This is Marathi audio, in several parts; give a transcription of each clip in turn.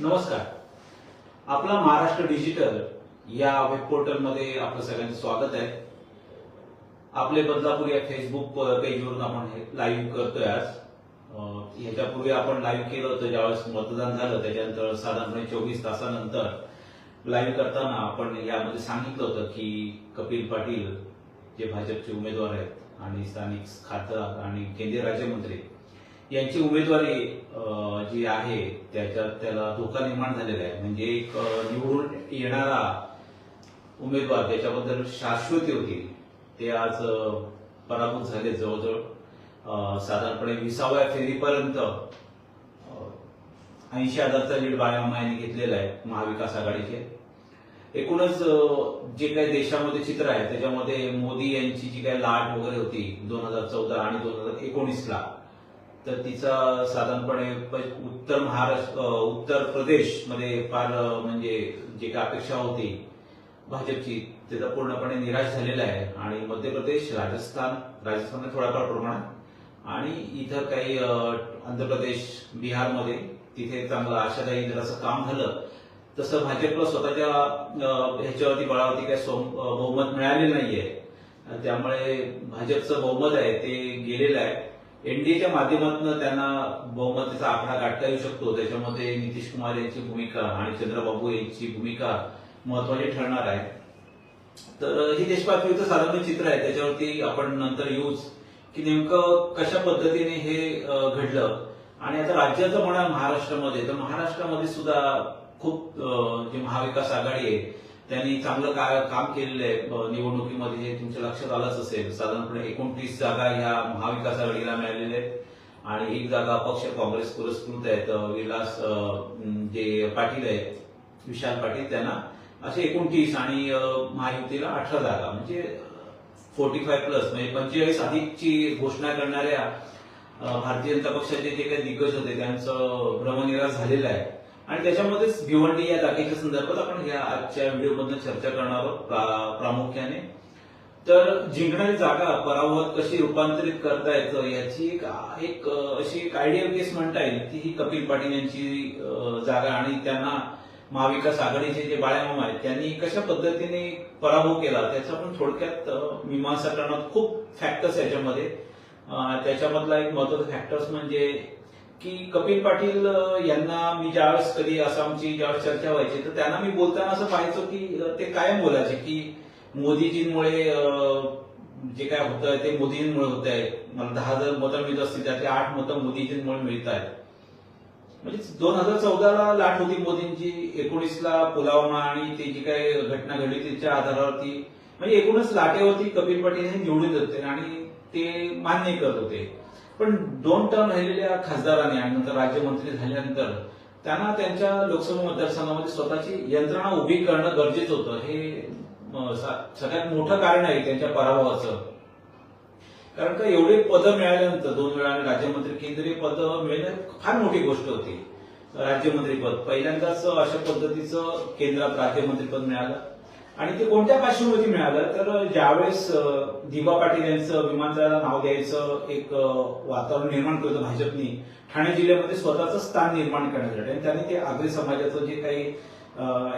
नमस्कार. आपला महाराष्ट्र डिजिटल या वेब पोर्टलमध्ये आपलं सगळ्यांचं स्वागत आहे. आपले बदलापूर या फेसबुक पेजवरून आपण हे लाईव्ह करतोय आज. ह्याच्यापूर्वी आपण लाईव्ह केलं होतं ज्यावेळेस मतदान झालं त्याच्यानंतर साधारणपणे चोवीस तासानंतर लाईव्ह करताना आपण यामध्ये सांगितलं होतं की कपिल पाटील जे भाजपचे उमेदवार आहेत आणि स्थानिक खासदार आणि केंद्रीय राज्यमंत्री यांची उमेदवारी जी आहे त्याच्यात त्याला धोका निर्माण झालेला आहे. म्हणजे एक निवडून येणारा उमेदवार त्याच्याबद्दल शाश्वती होती ते आज पराभूत झाले जवळजवळ साधारणपणे विसाव्या फेरीपर्यंत ऐंशी हजारचा लीड बाळामायाने घेतलेला आहे महाविकास आघाडीचे. एकूणच जे काही देशामध्ये चित्र आहे त्याच्यामध्ये मोदी यांची जी काही लाट वगैरे होती दोन हजार चौदा आणि दोन हजार एकोणीसला तर तिचा साधारणपणे प- उत्तर महाराष्ट्र उत्तर प्रदेशमध्ये फार म्हणजे जे काही अपेक्षा होती भाजपची त्याचा पूर्णपणे निराश झालेला आहे. आणि मध्य प्रदेश राजस्थान राजस्थानमध्ये थोड्याफार प्रमाणात आणि इथं काही आंध्र प्रदेश बिहारमध्ये तिथे चांगलं आशादायी जर असं काम झालं तसं भाजपला स्वतःच्या ह्याच्यावरती बळावरती काही बहुमत मिळालेलं नाहीये. त्यामुळे भाजपचं बहुमत आहे ते गेलेलं आहे. एनडीएच्या माध्यमातून त्यांना बहुमताचा आकडा गाठता येऊ शकतो. त्याच्यामध्ये नितीश कुमार यांची भूमिका आणि चंद्रबाबू यांची भूमिका महत्वाची ठरणार आहे. तर ही देशपातळीचं साधारण चित्र आहे. त्याच्यावरती आपण नंतर येऊच की नेमकं कशा पद्धतीने हे घडलं. आणि आता राज्याचं म्हणा महाराष्ट्रामध्ये तर महाराष्ट्रामध्ये सुद्धा खूप जी महाविकास आघाडी आहे त्यांनी चांगलं काय काम केलेलं आहे. निवडणुकीमध्ये हे तुमच्या लक्षात आलंच असेल साधारणपणे एकोणतीस जागा ह्या महाविकास आघाडीला मिळालेल्या आहेत. आणि एक जागा अपक्ष काँग्रेस पुरस्कृत आहेत. विलास जे पाटील आहेत विशाल पाटील त्यांना असे एकोणतीस आणि महायुतीला अठरा जागा. म्हणजे फोर्टी फाय प्लस म्हणजे पंचेचाळीस अधिकची घोषणा करणाऱ्या भारतीय जनता पक्षाचे जे काही दिग्गज होते त्यांचं भ्रमनिराश झालेलं आहे. आणि त्याच्यामध्येच भिवंडी या जागेच्या संदर्भात आपण या आजच्या व्हिडिओमधून चर्चा करणार आहोत प्रामुख्याने. तर जिंकणारी जागा पराभवात कशी रूपांतरित करता येतं याची एक एक अशी एक आयडिया केस म्हणता येईल. ती ही कपिल पाटील यांची जागा आणि त्यांना महाविकास आघाडीचे जे बाळ्यामामा आहेत त्यांनी कशा पद्धतीने पराभव केला त्याचा पण थोडक्यात मीमांसा करणार खूप फॅक्टर्स याच्यामध्ये. त्याच्यामधला एक महत्त्वाचा फॅक्टर्स म्हणजे की कपिल पाटील यांना मी ज्यावेळेस कधी आसामची ज्यावेळेस चर्चा व्हायची तर त्यांना मी बोलताना असं पाहायचो की ते कायम बोलायचे की मोदीजींमुळे जे काय होतं ते मोदीजींमुळे होत आहे मला दहा हजार मतं मिळत असतील त्यातले आठ मतं मोदीजींमुळे मिळत आहेत म्हणजे दोन हजार चौदाला लाट होती मोदींची एकोणीसला पुलावामा आणि ते जी काही घटना घडली त्याच्या आधारावरती. म्हणजे एकूणच लाटेवरती कपिल पाटील हे निवडून जाते होते आणि ते मान्य करत होते. पण दोन टर्म राहिलेल्या खासदारांनी आणि नंतर राज्यमंत्री झाल्यानंतर त्यांना त्यांच्या लोकसभा मतदारसंघामध्ये स्वतःची यंत्रणा उभी करणं गरजेचं होतं. हे सगळ्यात मोठं कारण आहे त्यांच्या पराभवाचं. कारण का एवढे पदं मिळाल्यानंतर दोन वेळा राज्यमंत्री केंद्रीय पद मिळणं फार मोठी गोष्ट होती. राज्यमंत्री पद. पहिल्यांदाच अशा पद्धतीचं केंद्रात राज्यमंत्री पद मिळालं. आणि ते कोणत्या पार्श्वभूमी मिळालं? तर ज्यावेळेस अं, दिबा पाटील यांचं विमानतळाला नाव द्यायचं एक वातावरण निर्माण केलं होतं भाजपनी ठाणे जिल्ह्यामध्ये स्वतःचं स्थान निर्माण करण्यासाठी आणि त्याने ते आगरी समाजाचं जे काही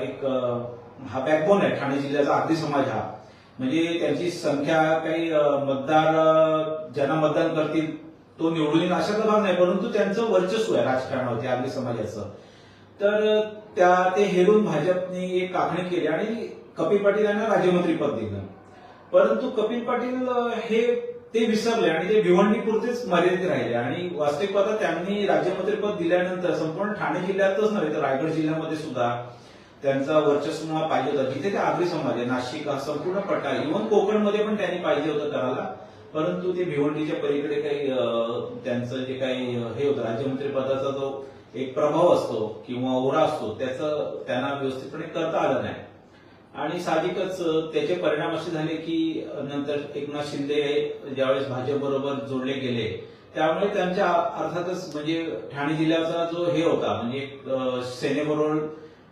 एक हा बॅकबोन आहे ठाणे जिल्ह्याचा आगरी समाज हा म्हणजे त्यांची संख्या काही मतदार ज्यांना मतदान करतील तो निवडून येईल अशाचा भाग नाही परंतु त्यांचं वर्चस्व आहे राजकारणावरती आगरी समाजाचं. तर त्या ते हेरून भाजपने एक आखणी केली आणि कपिल पाटील यांना राज्यमंत्री पद दिलं. परंतु कपिल पाटील हे ते विसरले आणि ते भिवंडीपुरतेच मर्यादित राहिले आणि वास्तविक पाहता त्यांनी राज्यमंत्री पद दिल्यानंतर संपूर्ण ठाणे जिल्ह्यातच नव्हे तर रायगड जिल्ह्यामध्ये सुद्धा त्यांचा वर्चस्व पाहिजे होता. जिथे ते आगरी समाज आहे नाशिक हा संपूर्ण पट्टा इव्हन कोकणमध्ये पण त्यांनी पाहिजे होतं करायला. परंतु ते भिवंडीच्या पलीकडे काही त्यांचं जे काही हे होतं राज्यमंत्री पदाचा जो एक प्रभाव असतो किंवा ओरा असतो त्याचं त्यांना व्यवस्थितपणे करता आलं नाही. आणि साधिकच त्याचे परिणाम असे झाले की नंतर एकनाथ शिंदे ज्यावेळेस भाजप बरोबर जोडले गेले त्यामुळे त्यांच्या अर्थातच म्हणजे ठाणे जिल्ह्याचा जो हे होता म्हणजे सेनेबरोबर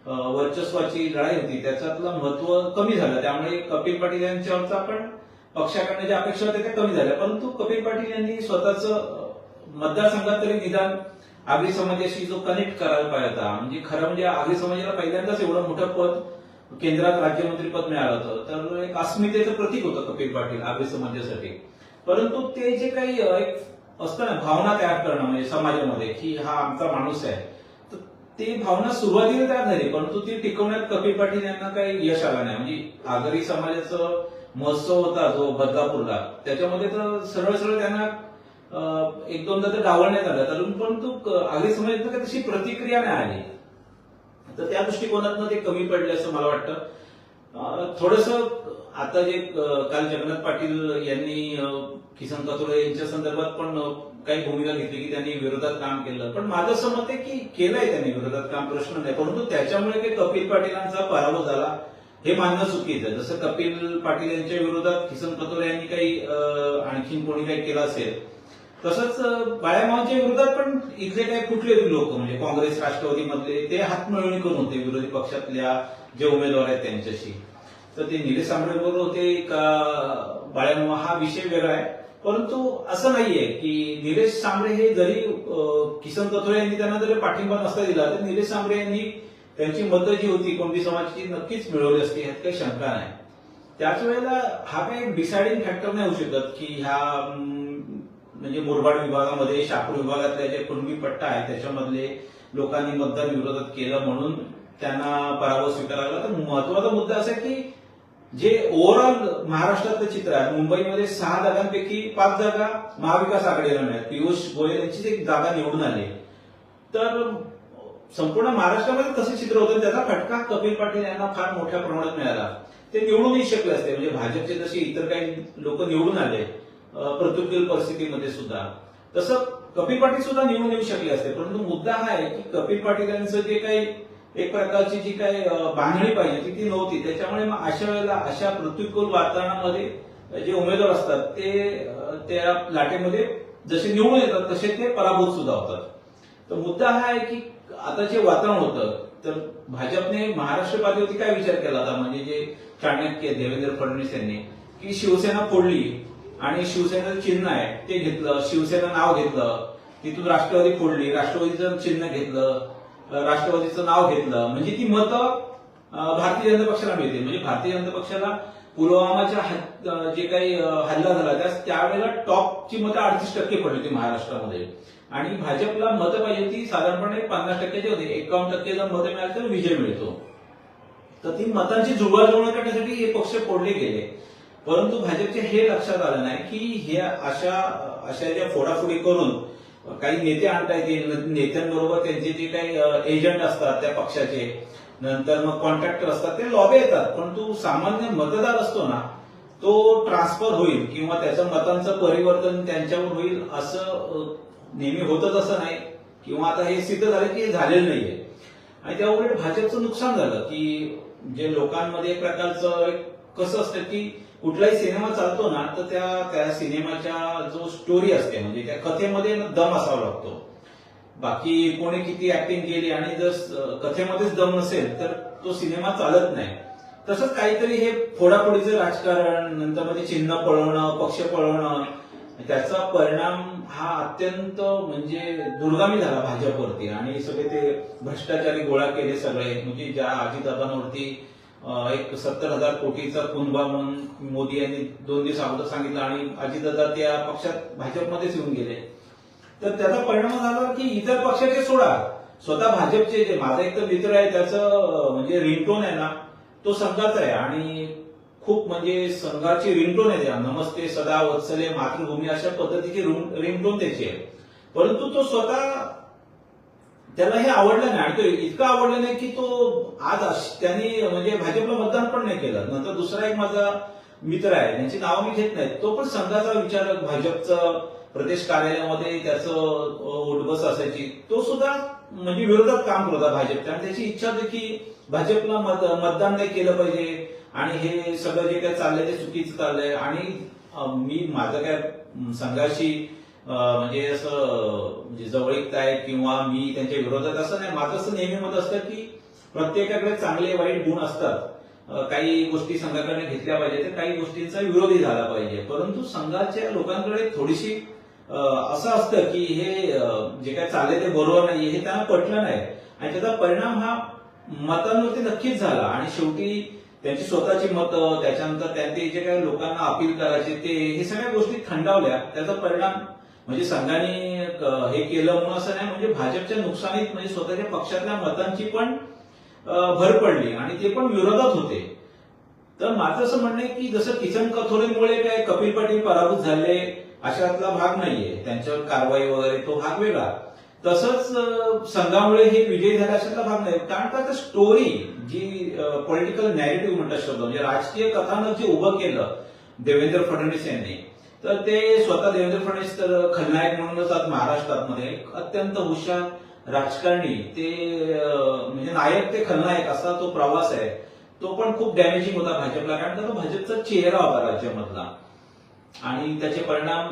वर्चस्वाची लढाई होती त्याच्यातलं महत्त्व कमी झालं. त्यामुळे कपिल पाटील यांच्यावरचा पण पक्षाकडनं ज्या अपेक्षा होत्या त्या कमी झाल्या. परंतु कपिल पाटील यांनी स्वतःच मतदारसंघात तरी निदान आगरी समाजाशी जो कनेक्ट करायला पाहिजे होता म्हणजे खरं म्हणजे आगरी समाजाला पहिल्यांदाच एवढं मोठं पद केंद्रात राज्यमंत्रीपद मिळालं होतं. तर एक अस्मितेचं प्रतीक होतं कपिल पाटील आगरी समाजासाठी. परंतु ते जे काही एक असतं ना भावना तयार करणं म्हणजे समाजामध्ये की हा आमचा माणूस आहे. तर ती भावना सुरुवातीला तयार झाली परंतु ती टिकवण्यात कपिल पाटील यांना काही यश आलं नाही. म्हणजे आगरी समाजाचं महोत्सव होता जो बदलापूरला त्याच्यामध्ये तर सरळ सरळ त्यांना एक दोनदा तर डावलण्यात आलं. तर परंतु आगरी समाजात काही तशी प्रतिक्रिया नाही आली. तर त्या दृष्टिकोनातनं ते कमी पडले असं मला वाटतं. थोडस आता जे काल जगन्नाथ पाटील यांनी किसन कथोरे यांच्या संदर्भात पण काही भूमिका घेतली की त्यांनी विरोधात काम केलं. पण माझं असं मत आहे की केलंय त्यांनी विरोधात काम प्रश्न नाही. परंतु त्याच्यामुळे काही कपिल पाटीलांचा पराभव झाला हे मानणं चुकीचं आहे. जसं कपिल पाटील यांच्या विरोधात किसन कथोरे यांनी काही आणखीन कोणी काही केलं असेल तसंच बाळामावच्या विरोधात पण इथले काही कुठले लोक म्हणजे काँग्रेस राष्ट्रवादी मधले ते हातमिळवणी करून होते विरोधी पक्षातल्या जे उमेदवार आहेत त्यांच्याशी. तर ते निलेश सांबळे बरोबर होते का हा विषय वेगळा आहे. परंतु असं नाहीये की निलेश सांबळे हे जरी किसन कथोरे यांनी त्यांना जरी पाठिंबा नसता दिला तर निलेश सांबळे यांनी त्यांची मतं जी होती कोणती समाजाची नक्कीच मिळवली असती ह्यात काही शंका नाही. त्याच वेळेला हा काही डिसाइडिंग फॅक्टर नाही होऊ शकत की ह्या म्हणजे मुरबाड विभागामध्ये शापूर विभागातले जे कुणबी पट्टा आहे त्याच्यामधले लोकांनी मतदान विरोधात केलं म्हणून त्यांना पराभव स्वीकारावा लागला. तर महत्त्वाचा मुद्दा असा आहे की जे ओव्हरऑल महाराष्ट्रातलं चित्र आहे मुंबईमध्ये सहा जागांपैकी पाच जागा महाविकास आघाडीला मिळाल्या. पियुष गोयल यांचीच एक जागा निवडून आली. तर संपूर्ण महाराष्ट्रामध्ये तसे चित्र होतं त्याचा फटका कपिल पाटील यांना फार मोठ्या प्रमाणात मिळाला. ते निवडूनही शकले असते. म्हणजे भाजपचे जसे इतर काही लोक निवडून आले. प्रतिकूल परिस्थितीमध्ये सुद्धा. तसं कपिल पाटील सुद्धा निवडून येऊ शकले असते परंतु मुद्दा हा आहे की कपिल पाटील यांचं जे काही एक प्रकारची जी काही बांधणी पाहिजे ती ती नव्हती. त्याच्यामुळे मग अशा वेळेला अशा प्रतिकूल वातावरणामध्ये जे उमेदवार असतात ते त्या लाटेमध्ये जसे निवडून येतात तसे ते पराभूत सुद्धा होतात. तर मुद्दा हा आहे की आता जे वातावरण होतं तर भाजपने महाराष्ट्र पातळीवरती काय विचार केला होता? म्हणजे जे चाणक्य देवेंद्र फडणवीस यांनी की शिवसेना फोडली आणि शिवसेनेचं चिन्ह आहे ते घेतलं शिवसेना नाव घेतलं तिथून राष्ट्रवादी फोडली राष्ट्रवादीचं चिन्ह घेतलं राष्ट्रवादीचं नाव घेतलं. म्हणजे ती मतं भारतीय जनता पक्षाला मिळते म्हणजे भारतीय जनता पक्षाला पुलवामाच्या जे काही हल्ला झाला त्या त्यावेळेला टॉपची मतं अडतीस टक्के पडली होती महाराष्ट्रामध्ये. आणि भाजपला मतं पाहिजे ती साधारणपणे पन्नास टक्क्याची होती. एकावन्न टक्के जर मतं मिळाली तर विजय मिळतो. तर ती मतांची जुळवाजुळव करण्यासाठी हे पक्ष फोडले गेले. परंतु भाजपचे हे लक्षात आलं नाही की हे अशा अशा ज्या फोडाफोडी करून काही नेते आणता येतील नेत्यांबरोबर त्यांचे जे काही एजंट असतात त्या पक्षाचे नंतर मग कॉन्ट्रॅक्टर असतात ते लॉबे येतात. परंतु सामान्य मतदार असतो ना तो ट्रान्सफर होईल किंवा त्याचं मतांचं परिवर्तन त्यांच्यावर होईल असं नेहमी होतच असं नाही. किंवा आता हे सिद्ध झालं की हे झालेलं नाहीये. आणि त्यामुळे भाजपचं नुकसान झालं की जे लोकांमध्ये एक प्रकारचं एक कसं असतं की कुठलाही सिनेमा चालतो ना तर त्या त्या सिनेमाच्या जो स्टोरी असते म्हणजे त्या कथेमध्ये दम असावा लागतो. बाकी कोणी किती ऍक्टिंग केली आणि जर कथेमध्येच दम नसेल तर तो सिनेमा चालत नाही. तसंच काहीतरी हे फोडाफोडीचं राजकारण नंतर मध्ये चिन्ह पळवणं पक्ष पळवणं त्याचा परिणाम हा अत्यंत म्हणजे दुर्गामी झाला भाजपवरती. आणि सगळे ते भ्रष्टाचारी गोळा केले सगळे म्हणजे ज्या अजितदाबांवरती एक सत्तर हजार कोटीचा कुंभा म्हणून मोदी यांनी दोन दिवस अगोदर सांगितलं आणि अजितदादा त्या पक्षात भाजपमध्येच येऊन गेले. तर त्याचा परिणाम झाला की इतर पक्षाचे सोडा. स्वतः भाजपचे जे माझा एक तर मित्र आहे त्याचं म्हणजे रिंगटोन आहे ना तो संघाचा आहे. आणि खूप म्हणजे संघाची रिंगटोन आहे त्या नमस्ते सदा वत्सले मातृभूमी अशा पद्धतीची रिंगटोन त्याची आहे. परंतु तो स्वतः त्याला हे आवडलं नाही. आणि तो इतकं आवडलं नाही की तो आज त्यांनी म्हणजे भाजपला मतदान पण नाही केलं. नंतर दुसरा एक माझा मित्र आहे त्यांची नावं मी घेत नाही. तो पण संघाचा विचारक भाजपचं प्रदेश कार्यालयामध्ये त्याचं अ, उठबस असायची. तो सुद्धा म्हणजे विरोधात काम करत होता भाजपच्या. आणि त्याची इच्छा होती की भाजपला मत मतदान नाही केलं पाहिजे. आणि हे सगळं जे काही चाललंय ते चुकीचं चाललंय. आणि मी माझं काय संघाशी म्हणजे असं म्हणजे जवळीकता आहे किंवा मी त्यांच्या विरोधात असं नाही माझं असं नेहमी मत असतं की प्रत्येकाकडे चांगले वाईट गुण असतात. काही गोष्टी संघाकडे घेतल्या पाहिजे तर काही गोष्टींचा विरोधी झाला पाहिजे. परंतु संघाच्या लोकांकडे थोडीशी असं असतं की हे जे काय चालले ते बरोबर नाही हे त्यांना पटलं नाही. आणि त्याचा परिणाम हा मतांवरती नक्कीच झाला. आणि शेवटी त्यांची स्वतःची मतं त्याच्यानंतर त्यांचे जे काही लोकांना अपील करायचे ते हे सगळ्या गोष्टी थंडावल्या. त्याचा परिणाम म्हणजे संघाने हे केलं म्हणून असं नाही म्हणजे भाजपच्या नुकसानीत म्हणजे स्वतःच्या पक्षातल्या मतांची पण भर पडली आणि ते पण विरोधात होते. तर माझं असं म्हणणं की जसं किसन कथोरेमुळे काय कपिल पाटील पराभूत झाले अशातला भाग नाहीये. त्यांच्यावर कारवाई वगैरे तो भाग वेगळा. तसंच संघामुळे हे विजयी झाले अशातला भाग नाही. कारण का स्टोरी जी पॉलिटिकल नॅरेटिव्ह म्हणतात शब्द म्हणजे राजकीय कथानक जे उभं केलं देवेंद्र फडणवीस यांनी तर ते स्वतः देवेंद्र फडणवीस तर खलनायक म्हणूनच आज महाराष्ट्रात मध्ये एक अत्यंत हुशार राजकारणी. ते म्हणजे नायक ते खलनायक असा तो प्रवास आहे. तो पण खूप डॅमेजिंग होता भाजपला. कारण तो भाजपचा चेहरा होता राज्यामधला. आणि त्याचे परिणाम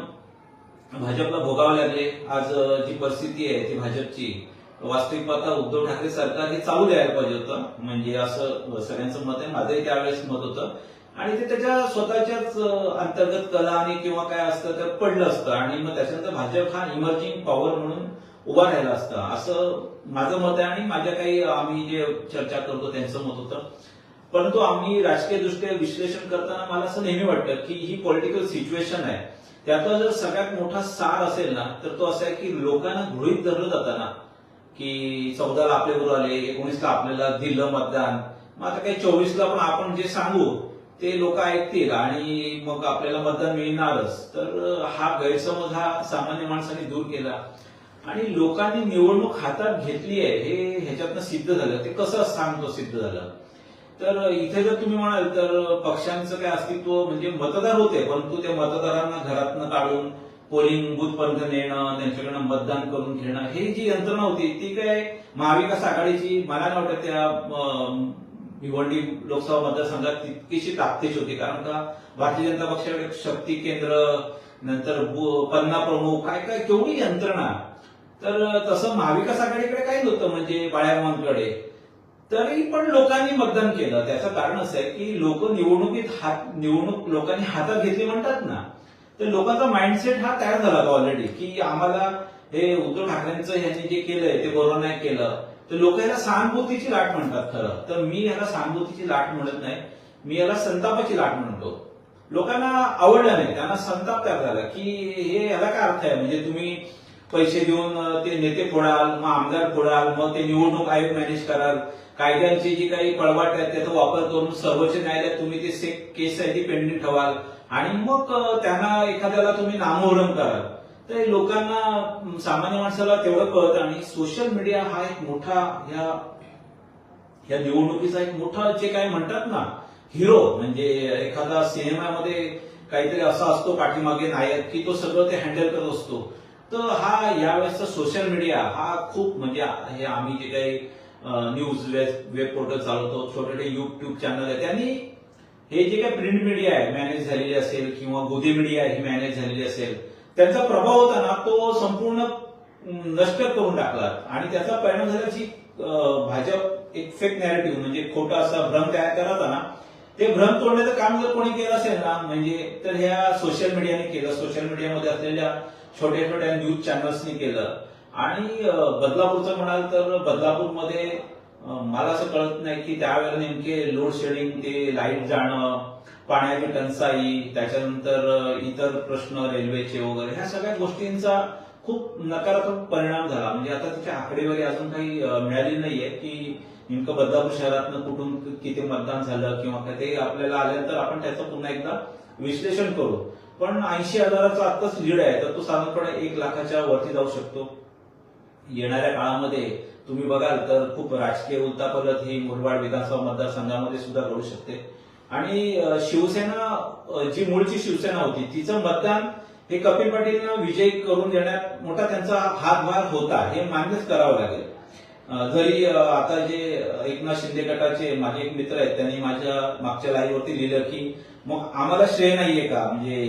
भाजपला भोगावे लागले. आज जी परिस्थिती आहे ती भाजपची वास्तविक पाहता उद्धव ठाकरे सरकार हे चालू द्यायला पाहिजे होतं. म्हणजे असं सगळ्यांचं मत आहे. माझंही त्यावेळेस मत होतं. आणि ते त्याच्या स्वतःच्याच अंतर्गत कला आणि किंवा काय असतं तर पडलं असतं. आणि मग त्याच्यानंतर भाजप हा इमर्जिंग पॉवर म्हणून उभा राहिला असता. असं माझं मत आहे आणि माझ्या काही आम्ही जे चर्चा करतो त्यांचं मत होतं. परंतु आम्ही राजकीय दृष्ट्या विश्लेषण करताना मला असं नेहमी वाटतं की ही पॉलिटिकल सिच्युएशन आहे. त्यातला जर सगळ्यात मोठा सार असेल ना तर तो असा आहे की लोकांना गृहित धरलं जाताना की चौदाला आपले बरोबर आले एकोणीसला आपल्याला दिलं मतदान. मग आता काही चोवीसला पण आपण जे सांगू ते लोक ऐकतील आणि मग आपल्याला मतदान मिळणारच. तर हा गैरसमज हा सामान्य माणसाने दूर केला. आणि लोकांनी निवडणूक हातात घेतली आहे हे ह्याच्यातनं सिद्ध झालं. ते कसं सांगतो सिद्ध झालं? तर इथे जर तुम्ही म्हणाल तर पक्षांचं काय अस्तित्व म्हणजे मतदार होते परंतु त्या मतदारांना घरातनं काढून पोलिंग बूथपर्यंत नेणं त्यांच्याकडनं मतदान करून घेणं हे जी यंत्रणा होती ती काय महाविकास आघाडीची मला नाही वाटत त्या भिवंडी लोकसभा मतदारसंघात तितकीशी ताकदीच होती. कारण का भारतीय जनता पक्षाकडे शक्ती केंद्र नंतर पन्ना प्रमुख काय काय केवढी यंत्रणा. तर तसं महाविकास आघाडीकडे काही नव्हतं म्हणजे बाळ्यामांकडे तरी पण लोकांनी मतदान केलं. त्याचं कारण असं आहे की लोक निवडणुकीत हात निवडणूक लोकांनी हातात घेतली म्हणतात ना. तर लोकांचा माइंडसेट हा तयार झाला होता ऑलरेडी की आम्हाला हे उद्धव ठाकरेंचं ह्यांनी जे केलंय ते बरोबर नाही केलं. तर लोक याला सहानुभूतीची लाट म्हणतात खरं. तर मी याला सहानुभूतीची लाट म्हणत नाही. मी याला संतापाची लाट म्हणतो. लोकांना आवडलं नाही. त्यांना संताप त्यात झाला की हे याला काय अर्थ आहे? म्हणजे तुम्ही पैसे देऊन ते नेते फोडाल मग आमदार फोडाल मग ते निवडणूक आयोग मॅनेज कराल. कायद्यांची जी काही पळवाट आहे त्याचा वापर करून सर्वोच्च न्यायालयात तुम्ही ते केस आहे ती पेंडिंग ठेवाल. आणि मग त्यांना एखाद्याला तुम्ही नामोहरम कराल. तर हे लोकांना सामान्य माणसाला तेवढं कळतं आणि सोशल मीडिया हा एक मोठा या या निवडणुकीचा एक मोठा जे काय म्हणतात ना हिरो म्हणजे एखादा सिनेमामध्ये काहीतरी असा असतो पाठीमागे नायक की तो सगळं ते हँडल करत असतो. तर हा यावेळेसचा सोशल मीडिया हा खूप म्हणजे हे आम्ही जे काही न्यूज वेब पोर्टल चालवतो छोटे छोटे युट्यूब चॅनल आहे त्यांनी हे जे काही प्रिंट मीडिया आहे मॅनेज झालेली असेल किंवा गोदी मीडिया ही मॅनेज झालेली असेल त्यांचा प्रभाव होता ना तो संपूर्ण नष्ट करून टाकला. आणि त्याचा परिणाम झाला भाजप एक फेक नॅरेटिव्ह म्हणजे खोटा असा भ्रम तयार करत ना ते भ्रम तोडण्याचं काम जर कोणी केलं असेल ना म्हणजे तर ह्या सोशल मीडियाने केलं. सोशल मीडियामध्ये असलेल्या छोट्या छोट्या न्यूज चॅनल्सनी केलं. आणि बदलापूरचं म्हणाल तर बदलापूरमध्ये मला असं कळत नाही की त्यावेळेला नेमके लोड शेडिंग ते लाइट जाणं पाण्याची टंचाई त्याच्यानंतर इतर प्रश्न रेल्वेचे वगैरे ह्या सगळ्या गोष्टींचा खूप नकारात्मक परिणाम झाला. म्हणजे आता त्याची आकडेवारी अजून काही मिळाली नाहीये की नेमकं बदलापूर शहरातनं कुठून किती मतदान झालं किंवा काय ते आपल्याला आल्यानंतर आपण त्याचं पुन्हा एकदा विश्लेषण करू. पण ऐंशी हजाराचा आत्ताच लीड आहे तर तो साधारणपणे एक लाखाच्या वरती जाऊ शकतो. येणाऱ्या काळामध्ये तुम्ही बघाल तर खूप राजकीय उलतापलत ही मुरबाड विधानसभा मतदारसंघामध्ये सुद्धा घडू शकते. आणि शिवसेना जी मूळची शिवसेना होती तिचं मतदान हे कपिल पाटीलनं विजय करून देण्यात मोठा त्यांचा हातभार होता हे मान्यच करावं लागेल. जरी आता जे एकनाथ शिंदे गटाचे माझे एक मित्र आहेत त्यांनी माझ्या मागच्या लाईव्हवरती लिहिलं की मग आम्हाला श्रेय नाहीये का? म्हणजे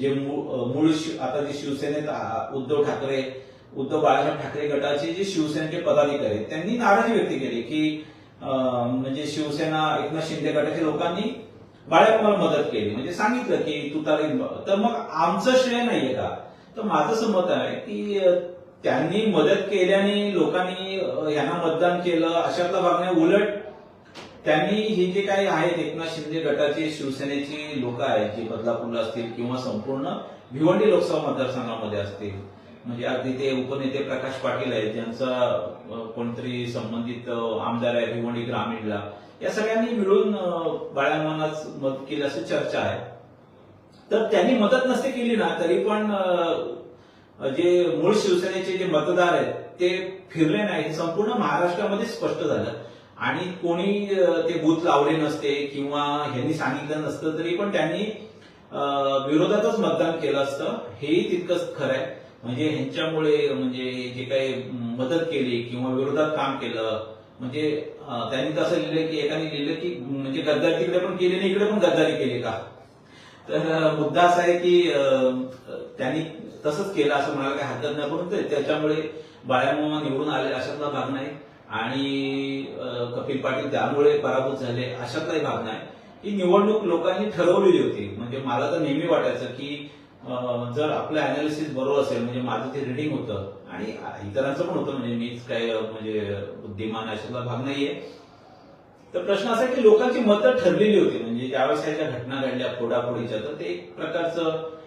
जे मूळ शिव- आता जे शिवसेनेत उद्धव ठाकरे उद्धव बाळासाहेब ठाकरे गटाचे जे शिवसेनेचे पदाधिकारी आहेत, त्यांनी नाराजी व्यक्त केली की म्हणजे शिवसेना एकनाथ शिंदे गटाच्या लोकांनी बाळ्यामाला मदत केली? म्हणजे सांगितलं की तू तारीख तर मग आमचं श्रेय नाहीये का? तर माझं असं मत आहे की त्यांनी मदत केल्याने लोकांनी यांना मतदान केलं अशातला भाग नाही उलट त्यांनी हे जे काही आहेत एकनाथ शिंदे गटाचे शिवसेनेची लोक आहेत जे बदलापूरला असतील किंवा संपूर्ण भिवंडी लोकसभा मतदारसंघामध्ये असतील म्हणजे अगदी ते उपनेते प्रकाश पाटील आहेत ज्यांचा कोणतरी संबंधित आमदार आहे भिवंडी ग्रामीणला. या सगळ्यांनी मिळून अ, मदत केली असं चर्चा आहे. तर त्यांनी मदत नसते केली ना तरी पण जे मूळ शिवसेनेचे जे मतदार आहेत ते फिरले नाही संपूर्ण महाराष्ट्रामध्ये स्पष्ट झालं. आणि कोणी ते बूथ लावले नसते किंवा ह्यांनी सांगितलं नसतं तरी पण त्यांनी विरोधातच मतदान केलं असतं. हेही तितकंच खरं आहे. म्हणजे ह्यांच्यामुळे म्हणजे जे काही मदत केली किंवा विरोधात काम केलं म्हणजे त्यांनी तसं लिहिलं की एकाने लिहिलं की म्हणजे गद्दारी तिकडे पण केली नाही इकडे पण गद्दारी केली का? तर मुद्दा असा आहे की त्यांनी तसंच केलं असं म्हणायला काही हरकत नाही परंतु त्याच्यामुळे बाळ्यामामा निवडून आले अशातला भाग नाही. आणि कपिल पाटील त्यामुळे पराभूत झाले अशातलाही भाग नाही. ही निवडणूक लोकांनी ठरवलेली होती. म्हणजे मला तर नेहमी वाटायचं की जर आपलं अनालिसिस बरोबर असेल म्हणजे माझं ते रिडिंग होतं आणि इतरांचं पण होतं म्हणजे मीच काय म्हणजे बुद्धिमान अशातला भाग नाहीये. तर प्रश्न असा आहे की लोकांची मतं ठरलेली होती. म्हणजे ज्यावेळेस ह्या घटना घडल्या फोडाफोडीच्या तर ते एक प्रकारचं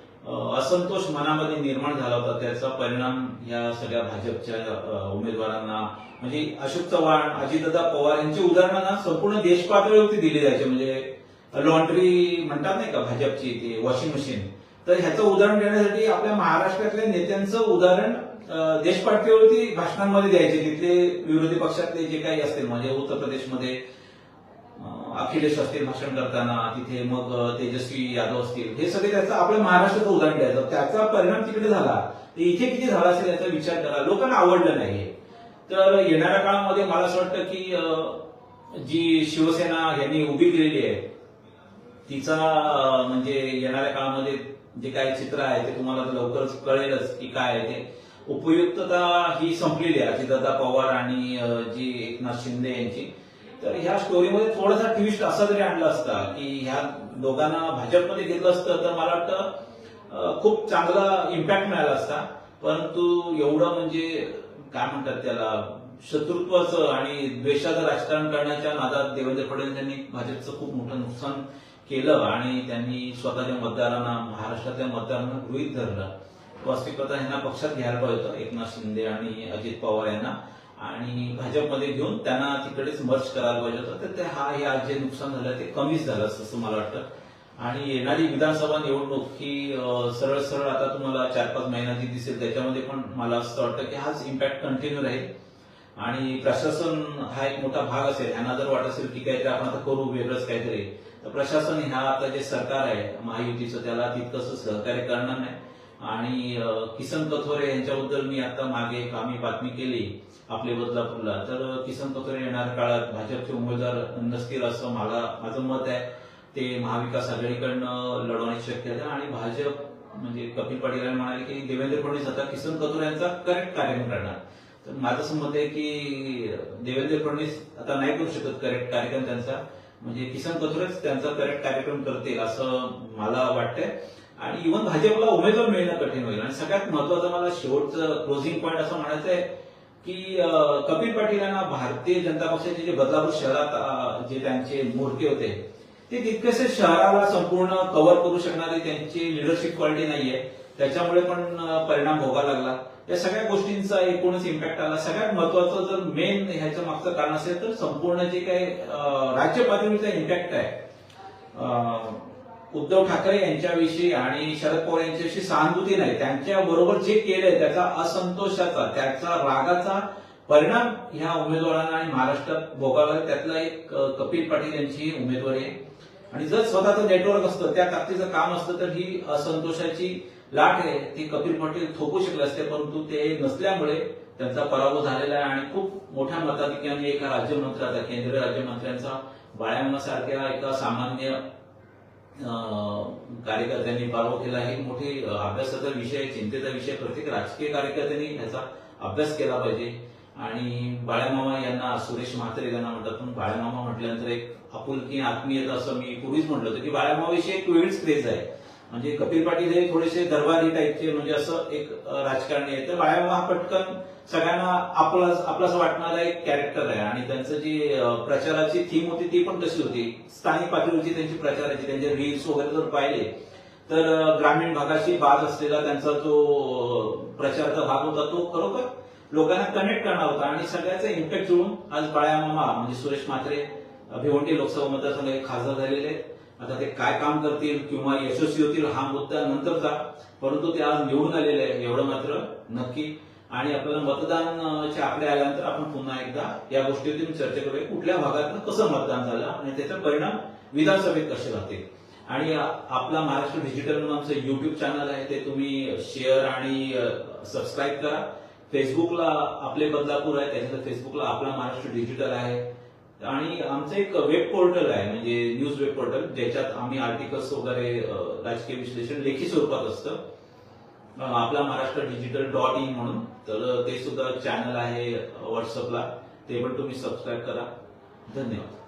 असंतोष मनामध्ये निर्माण झाला होता. त्याचा परिणाम या सगळ्या भाजपच्या उमेदवारांना म्हणजे अशोक चव्हाण अजितदादा पवार यांची उदाहरणांना संपूर्ण देशपातळीवरती दिली जायची. म्हणजे लॉन्ड्री म्हणतात नाही का भाजपची ती वॉशिंग मशीन तर ह्याचं उदाहरण देण्यासाठी आपल्या महाराष्ट्रातल्या नेत्यांचं उदाहरण अं, भाषणांमध्ये द्यायचे तिथले विरोधी पक्षातले जे काही असतील म्हणजे उत्तर प्रदेशमध्ये अखिलेश असतील भाषण करताना तिथे मग तेजस्वी यादव असतील हे सगळे त्याचं आपल्या महाराष्ट्राचं उदाहरण द्यायचं. त्याचा परिणाम तिकडे झाला. तर इथे किती झाला असेल याचा विचार करा. लोकांना आवडलं नाहीये तर येणाऱ्या काळामध्ये मला असं वाटतं की अं, जी शिवसेना यांनी उभी केलेली आहे तिचा म्हणजे येणाऱ्या काळामध्ये जे काही चित्र आहे ते तुम्हाला लवकरच कळेलच की काय आहे ते. उपयुक्तता ही संपलेली आहे अजितदादा पवार आणि जी एकनाथ शिंदे यांची. तर ह्या स्टोरीमध्ये थोडासा ट्विस्ट असा जरी आणला असता की ह्या दोघांना भाजपमध्ये घेतलं असतं तर मला वाटतं खूप चांगला इम्पॅक्ट मिळाला असता. परंतु एवढं म्हणजे काय म्हणतात त्याला शत्रुत्वाचं आणि द्वेषाचं राजकारण करण्याच्या नादात देवेंद्र फडणवीस यांनी भाजपचं खूप मोठं नुकसान केलं आणि त्यांनी स्वतःच्या मतदारांना महाराष्ट्रातल्या मतदारांना गृहित धरलं. वास्तविकता यांना पक्षात घ्यायला पाहिजे होतं. एकनाथ शिंदे आणि अजित पवार यांना. आणि भाजपमध्ये घेऊन त्यांना तिकडेच मर्ज करायला पाहिजे होतं. तर ते हा या जे नुकसान झालं ते कमीच झालं असं असं मला वाटतं. आणि येणारी विधानसभा निवडणूक ही सरळ सरळ आता तुम्हाला चार पाच महिन्याची दिसेल त्याच्यामध्ये पण मला असं वाटतं की हाच इम्पॅक्ट कंटिन्यू राहील. आणि प्रशासन हा एक मोठा भाग असेल. यांना जर वाटत असेल की काहीतरी आपण आता करू वेगळंच काहीतरी. तर प्रशासन ह्या आता जे सरकार आहे महायुतीचं त्याला तितकंसं सहकार्य करणार नाही. आणि किसन कथोरे यांच्याबद्दल मी आता मागे एक आम्ही बातमी केली आपले बदलापूरला. तर किसन कथोरे येणाऱ्या काळात भाजपचे उमेदवार नसतील असं मला माझं मत आहे. ते महाविकास आघाडीकडनं लढवण्याची शक्यता आहे. आणि भाजप म्हणजे कपिल पाटील म्हणाले की देवेंद्र फडणवीस आता किसन कथोरे यांचा करेक्ट कार्यक्रम करणार. तर माझं असं मत आहे की देवेंद्र फडणवीस आता नाही करू शकत करेक्ट कार्यक्रम त्यांचा. म्हणजे किसन कथोरेच त्यांचा करेक्ट कार्यक्रम करतील असं मला वाटतंय. आणि इव्हन भाजपला उमेदवार मिळणं कठीण होईल. आणि सगळ्यात महत्वाचं मला शेवटचं क्लोजिंग पॉईंट असं म्हणायचं आहे की कपिल पाटील यांना भारतीय जनता पक्षाचे जे बदलापूर शहरात जे त्यांचे मोर्चे होते ते तितकेसे शहराला संपूर्ण कव्हर करू शकणारी त्यांची लिडरशिप क्वालिटी नाहीये. त्याच्यामुळे पण परिणाम भोगावा लागला. या सगळ्या गोष्टींचा एकूणच इम्पॅक्ट आला. सगळ्यात महत्वाचं जर मेन ह्याच्या मागचं कारण असेल तर संपूर्ण जे काही राज्य पातळीचा इम्पॅक्ट आहे. उद्धव ठाकरे यांच्याविषयी आणि शरद पवार यांच्याविषयी सहानुभूती नाही. त्यांच्या बरोबर जे केलंय त्याचा असंतोषाचा त्याचा रागाचा परिणाम ह्या उमेदवारांना आणि महाराष्ट्रात भोगावला त्यातला एक कपिल पाटील यांची उमेदवारी आहे. आणि जर स्वतःचं नेटवर्क असतं त्या ताकदीचं काम असतं तर ही असंतोषाची लाट आहे ती कपिल पाटील थोपू शकले असते परंतु ते नसल्यामुळे त्यांचा पराभव झालेला आहे आणि खूप मोठ्या मताधिक्याने एका राज्यमंत्र्याचा केंद्रीय राज्यमंत्र्यांचा बाळ्यामासारख्या एका सामान्य कार्यकर्त्यांनी पराभव केला. हे मोठी अभ्यासाचा विषय चिंतेचा विषय. प्रत्येक राजकीय कार्यकर्त्यांनी ह्याचा अभ्यास केला पाहिजे. आणि बाळ्यामामा यांना सुरेश म्हात्रे यांना म्हणतात. पण बाळ्यामामा म्हटल्यानंतर एक आपुलकी आत्मीयता असं मी पूर्वीच म्हटलं होतं की बाळ्यामामाविषयी एक वेगळीच क्रेज आहे. म्हणजे कपिल पाटील हे थोडेसे दरबारी टाईपचे म्हणजे असं एक राजकारणी आहे तर बाळामामा हा पटकन सगळ्यांना आपला आपलाच वाटणारा एक कॅरेक्टर आहे. आणि त्यांचं जी प्रचाराची थीम होती ती पण तशी होती. स्थानिक पातळीवरची त्यांची प्रचाराची त्यांचे रील्स वगैरे जर पाहिले तर ग्रामीण भागाशी बाज असलेला त्यांचा जो प्रचारचा प्रचाराचा भाग होता तो खरोखर लोकांना कनेक्ट करणार होता. आणि सगळ्याचा इम्पॅक्ट जुळून आज बाळामामा म्हणजे सुरेश म्हात्रे भिवंडी लोकसभा मतदारसंघ खासदार झालेले आहेत. आता ते काय काम करतील किंवा यशस्वी होतील हा मुद्दा नंतरचा परंतु ते आज निवडून आलेले आहे एवढं मात्र नक्की. आणि आपल्याला मतदानचे आकडे आल्यानंतर आपण पुन्हा एकदा या गोष्टीवरती चर्चा करूया. कुठल्या भागातून कसं मतदान झालं आणि त्याचा परिणाम विधानसभेत कसे राहतील आणि आपला महाराष्ट्र डिजिटल म्हणून आमचं युट्यूब चॅनल आहे ते तुम्ही शेअर आणि सबस्क्राईब करा. फेसबुकला आपले बदलापूर आहे त्याच्यानंतर फेसबुकला आपला महाराष्ट्र डिजिटल आहे. आणि आमचं एक वेब पोर्टल आहे म्हणजे न्यूज वेब पोर्टल ज्याच्यात आम्ही आर्टिकल्स वगैरे राजकीय विश्लेषण लेखी स्वरूपात असतं. आपला महाराष्ट्र डिजिटल डॉट इन म्हणून तर ते सुद्धा चॅनल आहे व्हॉट्सअपला ते पण तुम्ही सबस्क्राईब करा. धन्यवाद.